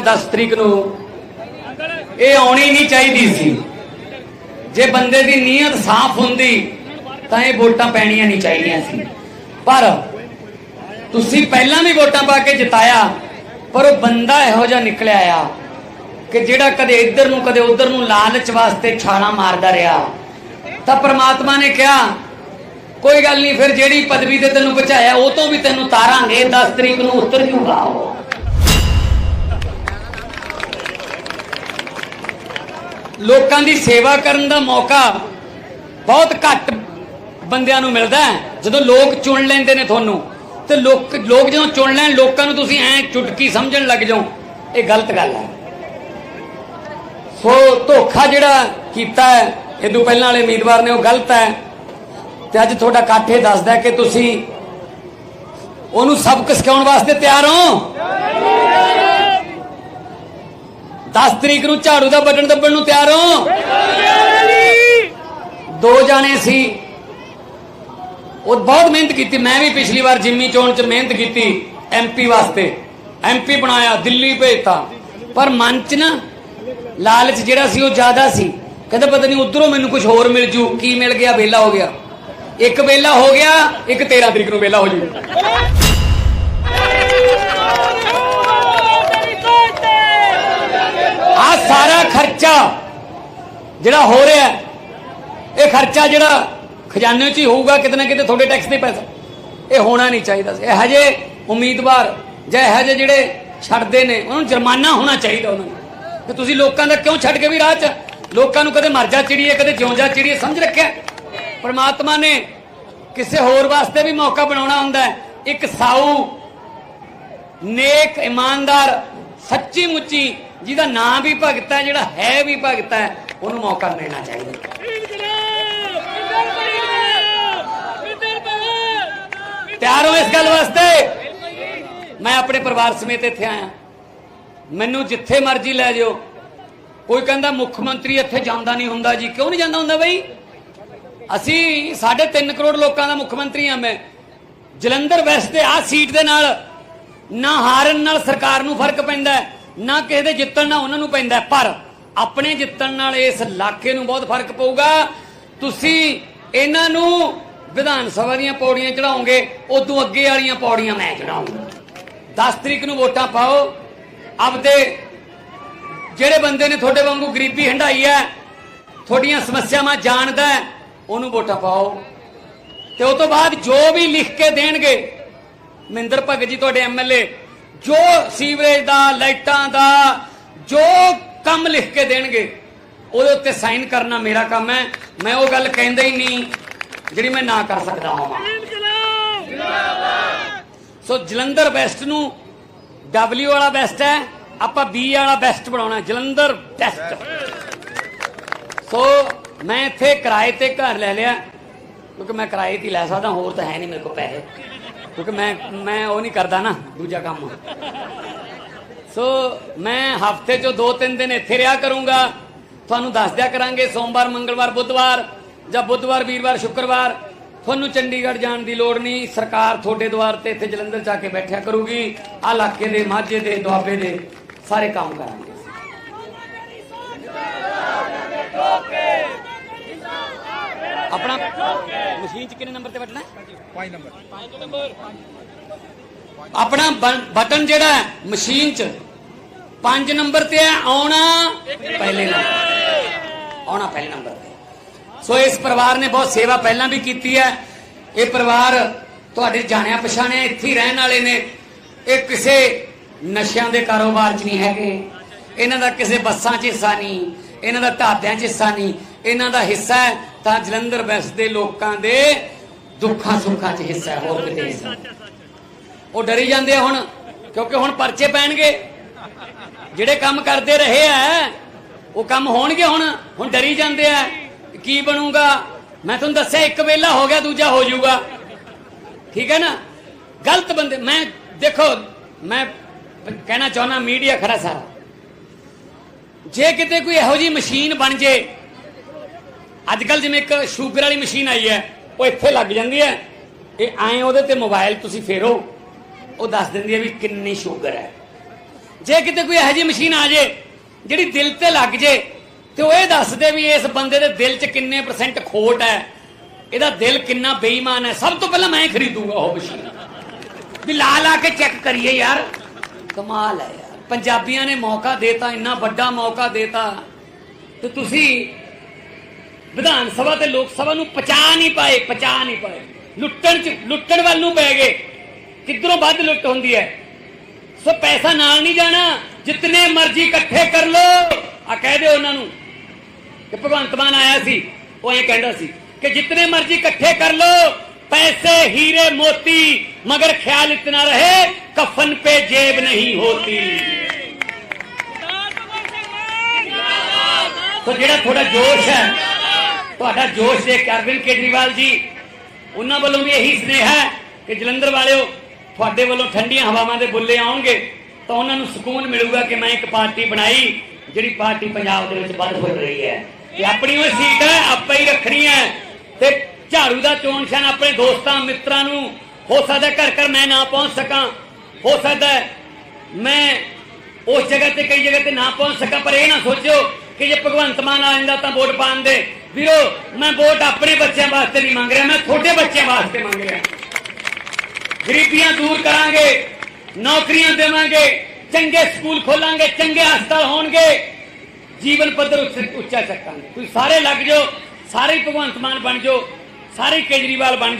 10 ਤਰੀਕ ਨੂੰ ਇਹ ਆਉਣੀ ਨਹੀਂ ਚਾਹੀਦੀ ਸੀ। ਜੇ ਬੰਦੇ ਦੀ ਨੀਅਤ ਸਾਫ਼ ਹੁੰਦੀ, ਤਾਂ ਇਹ ਵੋਟਾਂ ਪੈਣੀਆਂ ਨਹੀਂ ਚਾਹੀਦੀਆਂ ਸੀ। ਪਰ ਤੁਸੀਂ ਪਹਿਲਾਂ ਵੀ ਵੋਟਾਂ ਪਾ ਕੇ ਜਿਤਾਇਆ, ਪਰ ਉਹ ਬੰਦਾ ਇਹੋ ਜਿਹਾ ਨਿਕਲਿਆ ਆ ਕਿ ਜਿਹੜਾ ਕਦੇ ਇੱਧਰ ਨੂੰ, ਕਦੇ ਉੱਧਰ ਨੂੰ ਲਾਲਚ ਵਾਸਤੇ ਛਾਲਾਂ ਮਾਰਦਾ ਰਿਹਾ। ਤਾਂ ਪ੍ਰਮਾਤਮਾ ਨੇ ਕਿਹਾ, ਕੋਈ ਗੱਲ ਨਹੀਂ, ਫਿਰ ਜਿਹੜੀ ਪਦਵੀ ਤੇ ਤੈਨੂੰ ਬਚਾਇਆ, ਉਹ ਤੋਂ ਵੀ ਤੈਨੂੰ ਤਾਰਾਂਗੇ 10 ਤਰੀਕ ਨੂੰ ਉਤਰ ਜੂਗਾ ਉਹ। ਲੋਕਾਂ ਦੀ ਸੇਵਾ ਕਰਨ ਦਾ ਮੌਕਾ ਬਹੁਤ ਘੱਟ ਬੰਦਿਆਂ ਨੂੰ ਮਿਲਦਾ ਜਦੋਂ ਲੋਕ ਚੁਣ ਲੈਂਦੇ ਨੇ ਤੁਹਾਨੂੰ, ਤੇ ਲੋਕ ਲੋਕ ਜਦੋਂ ਚੁਣ ਲੈਣ, ਲੋਕਾਂ ਨੂੰ ਤੁਸੀਂ ਐ ਚੁਟਕੀ ਸਮਝਣ ਲੱਗ ਜਾਓ, ਇਹ ਗਲਤ ਗੱਲ ਹੈ। ਸੋ ਧੋਖਾ ਜਿਹੜਾ ਕੀਤਾ ਹੈ ਇਦੋਂ ਪਹਿਲਾਂ ਵਾਲੇ ਉਮੀਦਵਾਰ ਨੇ ਉਹ ਗਲਤ ਹੈ। ਤੇ ਅੱਜ ਤੁਹਾਡਾ ਇਕੱਠ ਇਹ ਦੱਸਦਾ ਕਿ ਤੁਸੀਂ ਉਹਨੂੰ ਸਬਕ ਸਿਖਾਉਣ ਵਾਸਤੇ ਤਿਆਰ ਹੋ? 10 ਤਰੀਕ ਨੂੰ ਝਾੜੂ ਦਾ ਬਟਨ ਦੱਬਣ ਨੂੰ ਤਿਆਰ ਹੋ। ਦੋ ਜਾਣੇ ਸੀ। ਉਹ ਬਹੁਤ ਮਿਹਨਤ ਕੀਤੀ। ਮੈਂ ਵੀ ਪਿਛਲੀ ਵਾਰ ਜਿੰਮੀ ਚੋਣ ਚ ਮਿਹਨਤ ਕੀਤੀ ਐਮਪੀ ਵਾਸਤੇ। ਐਮਪੀ ਬਣਾਇਆ, ਦਿੱਲੀ ਭੇਜਤਾ। ਪਰ ਮਨ ਚ ਨਾ ਲਾਲਚ ਜਿਹੜਾ ਸੀ, ਉਹ ਜ਼ਿਆਦਾ ਸੀ। ਕਹਿੰਦਾ ਪਤਾ ਨਹੀਂ ਉਧਰੋਂ ਮੈਨੂੰ ਕੁਝ ਹੋਰ ਮਿਲ ਜੂ। ਕੀ ਮਿਲ ਗਿਆ? ਵੇਲਾ ਹੋ ਗਿਆ। ਇੱਕ ਵੇਲਾ ਹੋ ਗਿਆ, ਇੱਕ 13 ਤਰੀਕ ਨੂੰ ਵੇਲਾ ਹੋ ਜੂ ਆ ਸਾਰਾ ਖਰਚਾ ਜਿਹੜਾ ਹੋ ਰਿਹਾ ਇਹ ਖਰਚਾ ਜਿਹੜਾ ਖਜ਼ਾਨੇ 'ਚ ਹੀ ਹੋਊਗਾ, ਕਿਤੇ ਨਾ ਕਿਤੇ ਤੁਹਾਡੇ ਟੈਕਸ ਦੇ ਪੈਸਾ ਇਹ ਹੋਣਾ ਨਹੀਂ ਚਾਹੀਦਾ ਸੀ। ਇਹ ਹਜੇ ਉਮੀਦਵਾਰ ਜਾਂ ਇਹ ਹਜੇ ਜਿਹੜੇ ਛੱਡਦੇ ਨੇ, ਉਹਨਾਂ ਨੂੰ ਜੁਰਮਾਨਾ ਹੋਣਾ ਚਾਹੀਦਾ ਉਹਨਾਂ ਨੂੰ। ਕਿ ਤੁਸੀਂ ਲੋਕਾਂ ਦਾ ਕਿਉਂ ਛੱਡ ਕੇ ਵੀ ਰਾਹ 'ਚ ਲੋਕਾਂ ਨੂੰ ਕਦੇ ਮਰਜ਼ਾ ਚਿੜੀਏ, ਕਦੇ ਜਿਉਂ ਜਾ ਚਿੜੀਏ, ਸਮਝ ਰੱਖਿਆ? ਪਰਮਾਤਮਾ ਨੇ ਕਿਸੇ ਹੋਰ ਵਾਸਤੇ ਵੀ ਮੌਕਾ ਬਣਾਉਣਾ ਹੁੰਦਾ ਹੈ। ਇੱਕ ਸਾਊ, ਨੇਕ, ਇਮਾਨਦਾਰ, ਸੱਚੀ ਮੁੱਚੀ ਜਿਹਦਾ ਨਾਂ ਵੀ ਭਗਤ ਹੈ, ਜਿਹੜਾ ਹੈ ਵੀ ਭਗਤ ਹੈ ਉਹਨੂੰ ਮੌਕਾ ਮਿਲਣਾ ਚਾਹੀਦਾ। ਤਿਆਰ ਹੋ ਇਸ ਗੱਲ ਵਾਸਤੇ? ਮੈਂ ਆਪਣੇ ਪਰਿਵਾਰ ਸਮੇਤ ਇੱਥੇ ਆਇਆ। ਮੈਨੂੰ ਜਿੱਥੇ ਮਰਜ਼ੀ ਲੈ ਜਾਓ। ਕੋਈ ਕਹਿੰਦਾ ਮੁੱਖ ਮੰਤਰੀ ਇੱਥੇ ਜਾਂਦਾ ਨਹੀਂ ਹੁੰਦਾ ਜੀ। ਕਿਉਂ ਨਹੀਂ ਜਾਂਦਾ ਹੁੰਦਾ ਬਈ? ਅਸੀਂ 3.5 ਕਰੋੜ ਲੋਕਾਂ ਦਾ ਮੁੱਖ ਮੰਤਰੀ ਹਾਂ ਮੈਂ। ਜਲੰਧਰ ਵੈਸਟ ਦੇ ਆ ਸੀਟ ਦੇ ਨਾਲ ਨਾ ਹਾਰਨ ਨਾਲ ਸਰਕਾਰ ਨੂੰ ਫ਼ਰਕ ਪੈਂਦਾ ਨਾ ਕਿਸੇ ਦੇ ਜਿੱਤਣ ਨਾਲ ਉਹਨਾਂ ਨੂੰ ਪੈਂਦਾ ਪਰ ਆਪਣੇ ਜਿੱਤਣ ਨਾਲ ਇਸ ਇਲਾਕੇ ਨੂੰ ਬਹੁਤ ਫ਼ਰਕ ਪਊਗਾ। ਤੁਸੀਂ ਇਹਨਾਂ ਨੂੰ ਵਿਧਾਨ ਸਭਾ ਦੀਆਂ ਪੌੜੀਆਂ ਚੜਾਓਗੇ ਉਦੋਂ ਅੱਗੇ ਵਾਲੀਆਂ ਪੌੜੀਆਂ ਮੈਂ ਚੜਾਉਂਗਾ 10 ਤਰੀਕ ਨੂੰ ਵੋਟਾਂ ਪਾਓ। ਆਪਦੇ ਜਿਹੜੇ ਬੰਦੇ ਨੇ ਤੁਹਾਡੇ ਵਾਂਗੂ ਗਰੀਬੀ ਹੰਡਾਈ ਹੈ, ਤੁਹਾਡੀਆਂ ਸਮੱਸਿਆਵਾਂ ਜਾਣਦਾ ਉਹਨੂੰ ਵੋਟਾਂ ਪਾਓ। ਤੇ ਉਸ ਤੋਂ ਬਾਅਦ ਜੋ ਵੀ ਲਿਖ ਕੇ ਦੇਣਗੇ, ਮਹਿੰਦਰ ਭਗਤ ਜੀ, ਤੁਹਾਡੇ ਐਮਐਲਏ ਜੋ ਸੀਵਰੇਜ ਦਾ, ਲਾਈਟਾਂ ਦਾ, ਜੋ ਕੰਮ ਲਿਖ ਕੇ ਦੇਣਗੇ। ਉਹਦੇ ਉੱਤੇ ਸਾਈਨ ਕਰਨਾ ਮੇਰਾ ਕੰਮ ਹੈ। ਮੈਂ ਉਹ ਗੱਲ ਕਹਿੰਦਾ ਹੀ ਨਹੀਂ ਜਿਹੜੀ ਮੈਂ ਨਾ ਕਰ ਸਕਦਾ ਹਾਂ। ਸੋ ਜਲੰਧਰ ਵੈਸਟ ਨੂੰ W ਵਾਲਾ ਬੈਸਟ ਹੈ। ਆਪਾਂ B ਵਾਲਾ ਬੈਸਟ ਬਣਾਉਣਾ ਜਲੰਧਰ ਬੈਸਟ ਸੋ ਮੈਂ ਇੱਥੇ ਕਿਰਾਏ ਤੇ ਘਰ ਲੈ ਲਿਆ। ਕਿਉਂਕਿ ਮੈਂ ਕਿਰਾਏ ਤੇ ਲੈ ਸਕਦਾ ਹੋਰ ਤਾਂ ਹੈ ਨਹੀਂ ਮੇਰੇ ਕੋਲ ਪੈਸੇ। ਕਿਉਂਕਿ ਮੈਂ ਮੈਂ ਉਹ ਨਹੀਂ ਕਰਦਾ ਨਾ ਦੂਜਾ ਕੰਮ। ਸੋ ਮੈਂ ਹਫ਼ਤੇ 'ਚੋਂ 2-3 ਦਿਨ ਇੱਥੇ ਰਿਹਾ ਕਰੂੰਗਾ। ਤੁਹਾਨੂੰ ਦੱਸ ਦਿਆ ਕਰਾਂਗੇ ਸੋਮਵਾਰ ਮੰਗਲਵਾਰ ਬੁੱਧਵਾਰ ਜਾਂ ਬੁੱਧਵਾਰ ਵੀਰਵਾਰ ਸ਼ੁੱਕਰਵਾਰ। ਤੁਹਾਨੂੰ ਚੰਡੀਗੜ੍ਹ ਜਾਣ ਦੀ ਲੋੜ ਨਹੀਂ। ਸਰਕਾਰ ਤੁਹਾਡੇ ਦੁਆਰ ਤੇ ਇੱਥੇ ਜਲੰਧਰ ਜਾ ਕੇ ਬੈਠਿਆ ਕਰੂਗੀ। ਆ ਇਲਾਕੇ ਦੇ ਮਾਝੇ ਦੇ ਦੁਆਬੇ ਦੇ ਸਾਰੇ ਕੰਮ ਕਰਾਂਗੇ। ਆਪਣਾ ਮਸ਼ੀਨ 'ਚ ਕਿੰਨੇ ਨੰਬਰ ਤੇ ਬਟਨਾ 5 ਨੰਬਰ। ਆਪਣਾ ਬਟਨ ਜਿਹੜਾ ਹੈ, ਮਸ਼ੀਨ 'ਚ। 5 ਨੰਬਰ ਤੇ ਹੈ, ਆਉਣਾ ਪਹਿਲੇ ਨੰਬਰ ਆਉਣਾ ਪਹਿਲੇ ਨੰਬਰ ਤੇ। ਸੋ ਇਸ ਪਰਿਵਾਰ ਨੇ ਬਹੁਤ ਸੇਵਾ ਪਹਿਲਾਂ ਵੀ ਕੀਤੀ ਹੈ। ਇਹ ਪਰਿਵਾਰ ਤੁਹਾਡੇ ਜਾਣਿਆ ਪਛਾਣਿਆ ਇੱਥੇ ਰਹਿਣ ਵਾਲੇ ਨੇ। ਇਹ ਕਿਸੇ ਨਸ਼ਿਆਂ ਦੇ ਕਾਰੋਬਾਰ 'ਚ ਨਹੀਂ ਹੈਗੇ। ਇਹਨਾਂ ਦਾ ਕਿਸੇ ਬੱਸਾਂ 'ਚ ਹਿੱਸਾ ਨਹੀਂ। ਇਹਨਾਂ ਦਾ ਢਾਬਿਆਂ 'ਚ ਹਿੱਸਾ ਨਹੀਂ। ਇਹਨਾਂ ਦਾ ਹਿੱਸਾ ਹੈ ਤਾਂ ਜਲੰਧਰ ਵੈਸਟ ਦੇ ਲੋਕਾਂ ਦੇ ਦੁੱਖਾਂ ਸੁੱਖਾਂ 'ਚ ਹਿੱਸਾ ਹੋਰ ਕਿਤੇ ਨਹੀਂ। ਉਹ ਡਰੀ ਜਾਂਦੇ ਆ ਹੁਣ, ਕਿਉਂਕਿ ਹੁਣ ਪਰਚੇ ਪੈਣਗੇ। ਜਿਹੜੇ ਕੰਮ ਕਰਦੇ ਰਹੇ ਆ, ਉਹ ਕੰਮ ਹੋਣਗੇ ਹੁਣ ਹੁਣ ਡਰੀ ਜਾਂਦੇ ਆ ਕੀ ਬਣੂਗਾ। ਮੈਂ ਤੁਹਾਨੂੰ ਦੱਸਿਆ, ਇੱਕ ਵੇਲਾ ਹੋ ਗਿਆ, ਦੂਜਾ ਹੋ ਜਾਊਗਾ। ਠੀਕ ਹੈ ਨਾ? ਗਲਤ ਬੰਦੇ, ਮੈਂ ਦੇਖੋ, ਮੈਂ ਕਹਿਣਾ ਚਾਹੁੰਦਾ, ਮੀਡੀਆ ਖਰਾ ਸਾਰਾ। ਜੇ ਕਿਤੇ ਕੋਈ ਇਹੋ ਜੀ ਮਸ਼ੀਨ ਬਣ ਜੇ ਅੱਜ ਕੱਲ ਜਿਵੇਂ ਇੱਕ ਸ਼ੂਗਰ ਵਾਲੀ ਮਸ਼ੀਨ ਆਈ ਹੈ, ਉਹ ਇੱਥੇ ਲੱਗ ਜਾਂਦੀ ਹੈ। ਇਹ ਐਂ ਉਹਦੇ ਤੇ ਮੋਬਾਈਲ ਤੁਸੀਂ ਫੇਰੋ। ਉਹ ਦੱਸ ਦਿੰਦੀ ਹੈ ਵੀ ਕਿੰਨੀ ਸ਼ੂਗਰ ਹੈ। ਜੇ ਕਿਤੇ ਕੋਈ ਇਹੋ ਜਿਹੀ ਮਸ਼ੀਨ ਆ ਜੇ, ਜਿਹੜੀ ਦਿਲ ਤੇ ਲੱਗ ਜੇ, ਤੇ ਉਹ ਇਹ ਦੱਸਦੇ ਵੀ ਇਸ ਬੰਦੇ ਦੇ ਦਿਲ 'ਚ ਕਿੰਨੇ ਪਰਸੈਂਟ ਖੋਟ ਹੈ। ਇਹਦਾ ਦਿਲ ਕਿੰਨਾ ਬੇਈਮਾਨ ਹੈ। ਸਭ ਤੋਂ ਪਹਿਲਾਂ ਮੈਂ ਹੀ ਖਰੀਦੂਗਾ ਉਹ ਮਸ਼ੀਨ। ਵੀ ਲਾ ਲਾ ਕੇ ਚੈੱਕ ਕਰੀਏ ਯਾਰ। ਕਮਾਲ ਹੈ ਯਾਰ। ਪੰਜਾਬੀਆਂ ਨੇ ਮੌਕਾ ਦੇਤਾ, ਇੰਨਾ ਵੱਡਾ ਮੌਕਾ ਦੇਤਾ। ਤੇ ਤੁਸੀਂ ਵਿਧਾਨ ਸਭਾ ਤੇ ਲੋਕ ਸਭਾ ਨੂੰ ਪਚਾ ਨਹੀਂ ਪਾਏ, ਪਚਾ ਨਹੀਂ ਪਾਏ। ਲੁੱਟਣ ਚ ਲੁੱਟਣ ਵੱਲ ਨੂੰ ਪੈ ਗਏ। ਕਿੱਧਰੋਂ ਵੱਧ ਲੁੱਟ ਹੁੰਦੀ ਹੈ ਸੋ ਪੈਸਾ ਨਾਲ ਨਹੀਂ ਜਾਣਾ ਜਿੰਨੇ ਮਰਜ਼ੀ ਇਕੱਠੇ ਕਰ ਲੋ ਆ ਕਹਿ ਦਿਓ ਉਹਨਾਂ ਨੂੰ ਕਿ ਭਗਵੰਤ ਮਾਨ ਆਇਆ ਸੀ ਉਹ ਐਂ ਕਹਿੰਦਾ ਸੀ ਕਿ ਜਿੰਨੇ ਮਰਜ਼ੀ ਇਕੱਠੇ ਕਰ ਲੋ पैसे हीरे मोती मगर ख्याल इतना रहे कफन पे जेब नहीं होती तो ਜਿਹੜਾ ਥੋੜਾ ਜੋਸ਼ ਹੈ ਤੁਹਾਡਾ ਜੋਸ਼ ਦੇਖ ਕੇ ਅਰਵਿੰਦ ਕੇਜਰੀਵਾਲ ਜੀ ਉਹਨਾਂ ਵੱਲੋਂ ਵੀ ਇਹੀ ਸਨੇਹ ਹੈ ਕਿ ਜਲੰਧਰ ਵਾਲਿਓ ਤੁਹਾਡੇ ਵੱਲੋਂ ਠੰਡੀਆਂ ਹਵਾਵਾਂ ਦੇ ਬੁੱਲੇ ਆਉਣਗੇ, ਤਾਂ ਉਹਨਾਂ ਨੂੰ ਸਕੂਨ ਮਿਲੂਗਾ ਕਿ ਮੈਂ ਇੱਕ ਪਾਰਟੀ ਬਣਾਈ, ਜਿਹੜੀ ਪਾਰਟੀ ਪੰਜਾਬ ਦੇ ਵਿੱਚ ਵੱਧ ਹੋ ਰਹੀ ਹੈ। ਤੇ ਆਪਣੀ ਉਹ ਸੀਟ ਹੈ, ਆਪਾਂ ਹੀ ਰੱਖਣੀ ਹੈ। ਤੇ ਝਾੜੂ ਦਾ ਚੋਣ ਨਿਸ਼ਾਨ ਆਪਣੇ ਦੋਸਤਾਂ, ਮਿੱਤਰਾਂ ਨੂੰ, ਹੋ ਸਕਦਾ ਘਰ ਘਰ ਮੈਂ ਨਾ ਪਹੁੰਚ ਸਕਾਂ। ਹੋ ਸਕਦਾ ਮੈਂ ਉਸ ਜਗ੍ਹਾ ਤੇ ਕਈ ਜਗ੍ਹਾ ਤੇ ਨਾ ਪਹੁੰਚ ਸਕਾਂ, ਪਰ ਇਹ ਨਾ ਸੋਚਿਓ ਕਿ ਜੇ ਭਗਵੰਤ ਮਾਨ ਆ ਜਾਂਦਾ ਤਾਂ ਵੋਟ ਪਾਣ ਦੇ। ਵੀਰੋ, ਮੈਂ ਵੋਟ ਆਪਣੇ ਬੱਚਿਆਂ ਵਾਸਤੇ ਨਹੀਂ ਮੰਗ ਰਿਹਾ, ਮੈਂ ਤੁਹਾਡੇ ਬੱਚਿਆਂ ਵਾਸਤੇ ਮੰਗ ਰਿਹਾ। ਗਰੀਬੀਆਂ ਦੂਰ ਕਰਾਂਗੇ ਨੌਕਰੀਆਂ ਦੇਵਾਂਗੇ ਚੰਗੇ ਸਕੂਲ ਖੋਲਾਂਗੇ ਚੰਗੇ ਹਸਪਤਾਲ ਹੋਣਗੇ ਜੀਵਨ ਪੱਧਰ ਉੱਚ- ਉੱਚਾ ਚੱਕਾਂਗੇ ਤੁਸੀਂ ਸਾਰੇ ਲੱਗ ਜਾਓ ਸਾਰੇ ਹੀ ਭਗਵੰਤ ਮਾਨ ਬਣ ਜਾਓ ਸਾਰੇ ਹੀ ਕੇਜਰੀਵਾਲ ਬਣ ਜਾਓ